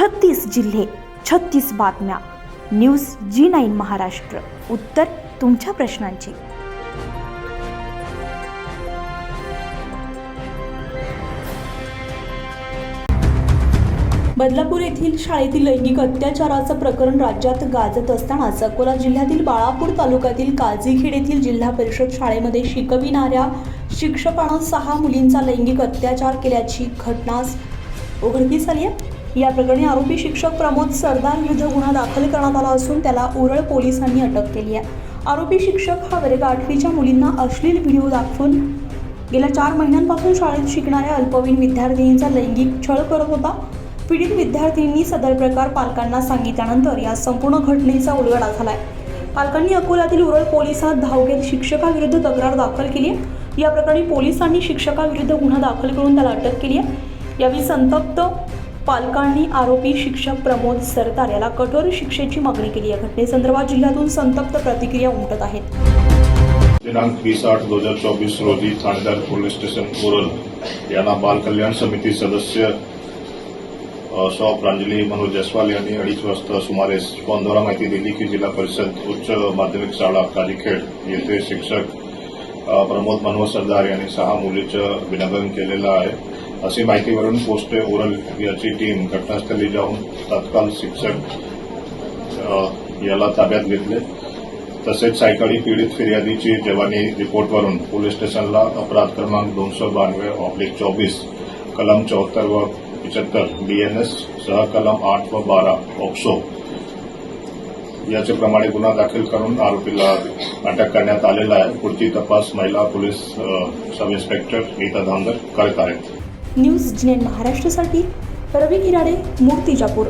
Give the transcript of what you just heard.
छत्तीस जिल्हे छत्तीस बातम्या. News G nine Maharashtra. उत्तर तुमच्या प्रश्नांची. बदलापूर येथील शाळेतील लैंगिक अत्याचाराचं प्रकरण राज्यात गाजत असतानाच अकोला जिल्ह्यातील बाळापूर तालुक्यातील काझीखेड येथील जिल्हा परिषद शाळेमध्ये शिकविणाऱ्या शिक्षकानं सहा मुलींचा लैंगिक अत्याचार केल्याची घटना उघडकीस आली आहे. या प्रकरणी आरोपी शिक्षक प्रमोद सरदार विरुद्ध गुन्हा दाखल करण्यात आला असून त्याला उरळ पोलिसांनी अटक केली आहे. आरोपी शिक्षक हा वर्ग आठवीच्या मुलींना अश्लील व्हिडिओ दाखवून गेल्या चार महिन्यांपासून शाळेत शिकणाऱ्या अल्पवयीन विद्यार्थिनींचा लैंगिक छळ करत होता. पीडित विद्यार्थिनींनी सदर प्रकार पालकांना सांगितल्यानंतर या संपूर्ण घटनेचा उलगडा झाला आहे पालकांनी अकोल्यातील उरळ पोलिसात धाव घेत शिक्षकाविरुद्ध तक्रार दाखल केली आहे. या प्रकरणी पोलिसांनी शिक्षकाविरुद्ध गुन्हा दाखल करून त्याला अटक केली आहे. यावेळी संतप्त पालकांनी आरोपी शिक्षक प्रमोद सरदार याला कठोर शिक्षेची मागणी केली. आहे घटनेसंदर्भात जिल्ह्यातून संतप्त प्रतिक्रिया उमटत आहेत. दिनांक वीस आठ दोन हजार चोवीस रोजी ठाणेदार पोलीस स्टेशन कोरल यांना बाल कल्याण समिती सदस्य सौ प्रांजली मनोज जयस्वाल यांनी अडीच वाजता सुमारे फोनद्वारा माहिती दिली की जिल्हा परिषद उच्च माध्यमिक शाळा काजीखेड येथे शिक्षक प्रमोद मनोहर सरदार यांनी सहा मुलीचं विनंदन केलेलं आहे. अशी माहितीवरून पोस्ट ओरल याची टीम घटनास्थळी जाऊन तत्काळ शिक्षक याला ताब्यात घेतले. तसेच सायकाळी पीडित फिर्यादीची जवानी रिपोर्टवरून पोलीस स्टेशनला अपराध क्रमांक दोनशे बानवे ऑब्लिक चोवीस कलम चौहत्तर व पिचहत्तर बीएनएस सह कलम आठ व बारा ऑक्सो याच्याप्रमाणे गुन्हा दाखल करून आरोपीला अटक करण्यात आलेला आहे. पुढची तपास महिला police sub inspector Neeta Dhamdar करत आहेत. न्यूज जिनेन महाराष्ट्रासाठी रवी खिराडे मूर्तिजापूर.